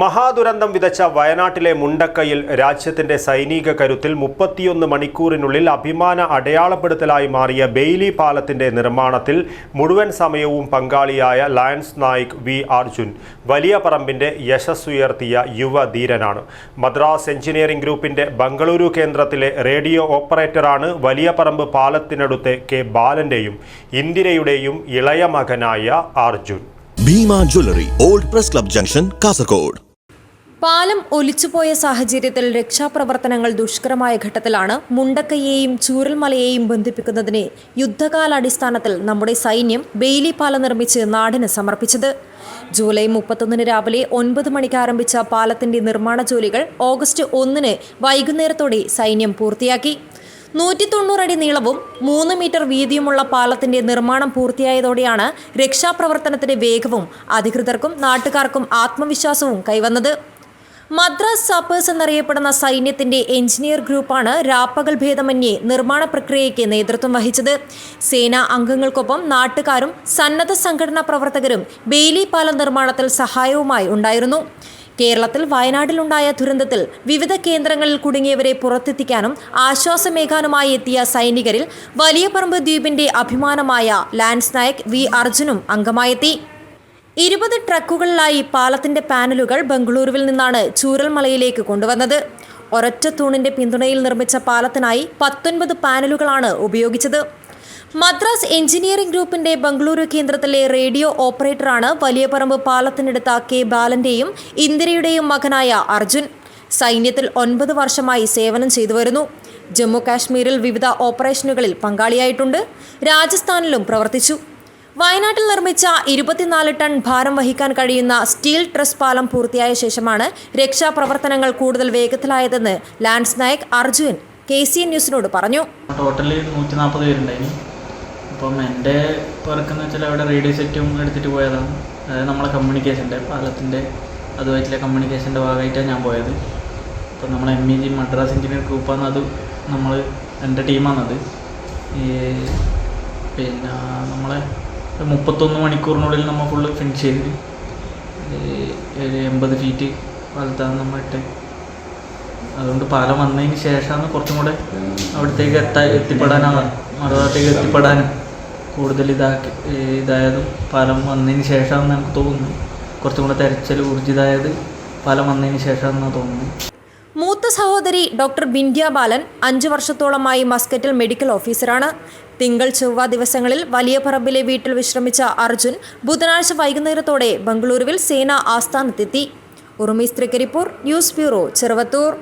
മഹാദുരന്തം വിതച്ച വയനാട്ടിലെ മുണ്ടക്കയിൽ രാജ്യത്തിന്റെ സൈനിക കരുത്തിൽ മുപ്പത്തിയൊന്ന് മണിക്കൂറിനുള്ളിൽ അഭിമാന അടയാളപ്പെടുത്തലായി മാറിയ ബെയ്ലി പാലത്തിന്റെ നിർമ്മാണത്തിൽ മുഴുവൻ സമയവും പങ്കാളിയായ ലയൻസ് നായിക് വി അർജുൻ വലിയ പറമ്പിന്റെ യശസ്സുയർത്തിയ യുവധീരനാണ് മദ്രാസ് എഞ്ചിനീയറിംഗ് ഗ്രൂപ്പിന്റെ ബംഗളൂരു കേന്ദ്രത്തിലെ റേഡിയോ ഓപ്പറേറ്ററാണ് വലിയ പറമ്പ് പാലത്തിനടുത്തെ കെ ബാലന്റെയും ഇന്ദിരയുടെയും ഇളയ മകനായ Arjun. Bhima jewellery old press club junction Kasaragod. പാലം ഒലിച്ചുപോയ സാഹചര്യത്തിൽ രക്ഷാപ്രവർത്തനങ്ങൾ ദുഷ്കരമായ ഘട്ടത്തിലാണ് മുണ്ടക്കയെയും ചൂരൽമലയെയും ബന്ധിപ്പിക്കുന്നതിന് യുദ്ധകാലാടിസ്ഥാനത്തിൽ നമ്മുടെ സൈന്യം ബെയിലി പാലം നിർമ്മിച്ച് നാടിന് സമർപ്പിച്ചത്. ജൂലൈ മുപ്പത്തൊന്നിന് രാവിലെ ഒൻപത് മണിക്ക് ആരംഭിച്ച പാലത്തിന്റെ നിർമ്മാണ ജോലികൾ ഓഗസ്റ്റ് ഒന്നിന് വൈകുന്നേരത്തോടെ സൈന്യം പൂർത്തിയാക്കി. നൂറ്റി തൊണ്ണൂറടി നീളവും മൂന്ന് മീറ്റർ വീതിയുമുള്ള പാലത്തിന്റെ നിർമ്മാണം പൂർത്തിയായതോടെയാണ് രക്ഷാപ്രവർത്തനത്തിന്റെ വേഗവും അധികൃതർക്കും നാട്ടുകാർക്കും ആത്മവിശ്വാസവും കൈവന്നത്. മദ്രാസ് സാപ്പേഴ്സ് എന്നറിയപ്പെടുന്ന സൈന്യത്തിന്റെ എഞ്ചിനീയർ ഗ്രൂപ്പാണ് രാപ്പകൽ ഭേദമന്യേ നിർമ്മാണ പ്രക്രിയയ്ക്ക് നേതൃത്വം വഹിച്ചത്. സേനാ അംഗങ്ങൾക്കൊപ്പം നാട്ടുകാരും സന്നദ്ധ സംഘടനാ പ്രവർത്തകരും ബെയിലി പാല നിർമ്മാണത്തിൽ സഹായവുമായി ഉണ്ടായിരുന്നു. കേരളത്തിൽ വയനാട്ടിലുണ്ടായ ദുരന്തത്തിൽ വിവിധ കേന്ദ്രങ്ങളിൽ കുടുങ്ങിയവരെ പുറത്തെത്തിക്കാനും ആശ്വാസമേകാനുമായി എത്തിയ സൈനികരിൽ വലിയ പറമ്പ് ദ്വീപിന്റെ അഭിമാനമായ ലാൻസ് നായക് വി അർജുനും അംഗമായെത്തി. ഇരുപത് ട്രക്കുകളിലായി പാലത്തിന്റെ പാനലുകൾ ബംഗളൂരുവിൽ നിന്നാണ് ചൂരൽമലയിലേക്ക് കൊണ്ടുവന്നത്. ഒരൊറ്റ തൂണിന്റെ പിന്തുണയിൽ നിർമ്മിച്ച പാലത്തിനായി പത്തൊൻപത് പാനലുകളാണ് ഉപയോഗിച്ചത്. മദ്രാസ് എഞ്ചിനീയറിംഗ് ഗ്രൂപ്പിന്റെ ബംഗളൂരു കേന്ദ്രത്തിലെ റേഡിയോ ഓപ്പറേറ്ററാണ് വലിയ പറമ്പ് പാലത്തിനടുത്ത കെ ബാലന്റെയും ഇന്ദിരയുടെയും മകനായ അർജുൻ. സൈന്യത്തിൽ ഒൻപത് വർഷമായി സേവനം ചെയ്തു വരുന്നു. ജമ്മു കാശ്മീരിൽ വിവിധ ഓപ്പറേഷനുകളിൽ പങ്കാളിയായിട്ടുണ്ട്. രാജസ്ഥാനിലും പ്രവർത്തിച്ചു. വയനാട്ടിൽ നിർമ്മിച്ച ഇരുപത്തിനാല് ടൺ ഭാരം വഹിക്കാൻ കഴിയുന്ന സ്റ്റീൽ ട്രസ് പാലം പൂർത്തിയായ ശേഷമാണ് രക്ഷാപ്രവർത്തനങ്ങൾ കൂടുതൽ വേഗത്തിലായതെന്ന് lance Naik Arjun K C ന്യൂസിനോട് പറഞ്ഞു. ടോട്ടലി നൂറ്റി നാൽപ്പത് പേരുണ്ടായിരുന്നു അപ്പം എന്റെ വർക്കെന്ന് വെച്ചാൽ അവിടെ റേഡിയോ സെറ്റും എടുത്തിട്ട് പോയതാണ്. അതായത് നമ്മളെ കമ്മ്യൂണിക്കേഷന്റെ പാലത്തിന്റെ അതുമായിട്ടുള്ള കമ്മ്യൂണിക്കേഷന്റെ ഭാഗമായിട്ടാണ് ഞാൻ പോയത്. അപ്പം നമ്മളെ M E G Madras engineer ഗ്രൂപ്പാണ് അത് നമ്മൾ എന്റെ ടീമാണത് ഈ പിന്നെ നമ്മളെ മുപ്പത്തൊന്ന് മണിക്കൂറിനുള്ളിൽ നമ്മൾ ഫുള്ള് ഫിനിഷ് ചെയ്ത് എൺപത് ഫീറ്റ് വലുതാണ് നമ്മൾ ഇട്ട്. അതുകൊണ്ട് പാലം വന്നതിന് ശേഷമാണ് കുറച്ചും കൂടെ അവിടത്തേക്ക് എത്താ എത്തിപ്പെടാനാണ് മറുഭാഗത്തേക്ക് എത്തിപ്പെടാനും കൂടുതൽ ഇതാക്കി ഇതായതും പാലം വന്നതിന് ശേഷമാണെന്ന് എനിക്ക് തോന്നുന്നു. കുറച്ചും കൂടെ തിരച്ചൽ ഊർജിതായത് പാലം വന്നതിന് ശേഷമാണെന്നാണ് തോന്നുന്നത് മൂത്ത സഹോദരി ഡോക്ടർ ബിന്ദ്യ ബാലൻ അഞ്ചു വർഷത്തോളമായി മസ്കറ്റിൽ മെഡിക്കൽ ഓഫീസറാണ്. തിങ്കൾ ചൊവ്വ ദിവസങ്ങളിൽ വലിയ പറമ്പിലെ വീട്ടിൽ വിശ്രമിച്ച അർജുൻ ബുധനാഴ്ച വൈകുന്നേരത്തോടെ ബംഗളൂരുവിൽ സേനാ ആസ്ഥാനത്തെത്തി. ഉറുമീസ് തൃക്കരിപ്പൂർ ന്യൂസ് ബ്യൂറോ ചെറുവത്തൂർ.